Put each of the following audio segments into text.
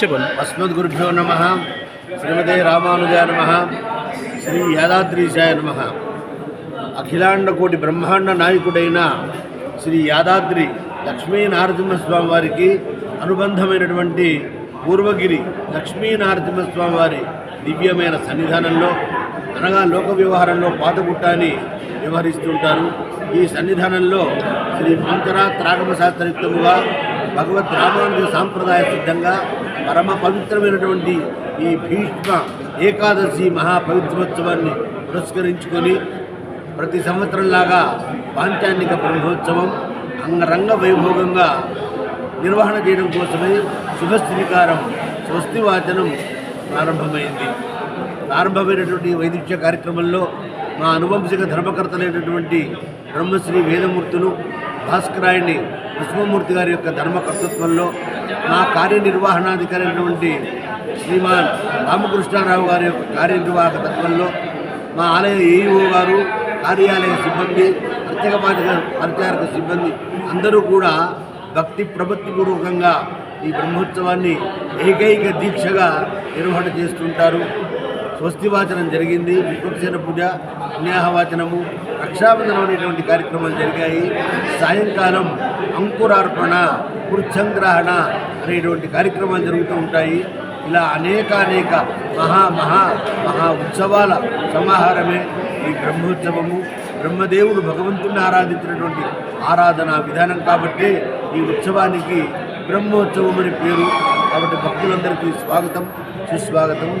చెప్పండి అస్మద్గురుభ్యో నమ. శ్రీమతే రామానుజాయ నమ. శ్రీ యాదాద్రీశాయ నమ. అఖిలాండ కోటి బ్రహ్మాండ నాయకుడైన శ్రీ యాదాద్రి లక్ష్మీ నారసింహస్వామి వారికి అనుబంధమైనటువంటి పూర్వగిరి లక్ష్మీ నారసింహస్వామి వారి దివ్యమైన సన్నిధానంలో అనగా లోక వ్యవహారంలో పాతగుట్టాన్ని వ్యవహరిస్తుంటారు ఈ సన్నిధానంలో శ్రీ మంత్రాత్రాగమ శాస్త్రయుక్తముగా భగవద్ రామానుజ సాంప్రదాయ సిద్ధంగా పరమ పవిత్రమైనటువంటి ఈ భీష్మ ఏకాదశి మహాపవిత్రోత్సవాన్ని పురస్కరించుకొని ప్రతి సంవత్సరంలాగా పాంచాన్నిక బ్రహ్మోత్సవం అంగరంగ వైభోగంగా నిర్వహణ చేయడం కోసమే శుభ శ్రీకారం స్వస్తి వాచనం ప్రారంభమైంది. ప్రారంభమైనటువంటి ఈ కార్యక్రమంలో మా అనువంశిక ధర్మకర్తలైనటువంటి బ్రహ్మశ్రీ వేదమూర్తులు భాస్కరాయణి కృష్ణమూర్తి గారి యొక్క ధర్మకర్తృత్వంలో మా కార్యనిర్వహణాధికారి అయినటువంటి శ్రీమాన్ రామకృష్ణారావు గారి యొక్క కార్యనిర్వాహక తత్వంలో మా ఆలయ ఏఈఓ గారు కార్యాలయ సిబ్బంది ప్రత్యేక బాధ్యత పరిచారక సిబ్బంది అందరూ కూడా భక్తి ప్రపత్తిపూర్వకంగా ఈ బ్రహ్మోత్సవాన్ని ఏకైక దీక్షగా నిర్వహణ చేస్తుంటారు. స్వస్తివాచనం జరిగింది. వికృతసేన పూజ పుణ్యాహవాచనము రక్షాబంధనం అనేటువంటి కార్యక్రమాలు జరిగాయి. సాయంకాలం అంకురార్పణ కృచ్ఛంగ్రహణ అనేటువంటి కార్యక్రమాలు జరుగుతూ ఉంటాయి. ఇలా అనేక అనేక మహా మహా మహా ఉత్సవాల సమాహారమే ఈ బ్రహ్మోత్సవము. బ్రహ్మదేవుడు భగవంతుని ఆరాధించినటువంటి ఆరాధన విధానం కాబట్టి ఈ ఉత్సవానికి బ్రహ్మోత్సవం అని పేరు. కాబట్టి భక్తులందరికీ స్వాగతం. సుస్వాగతం.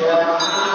Yeah.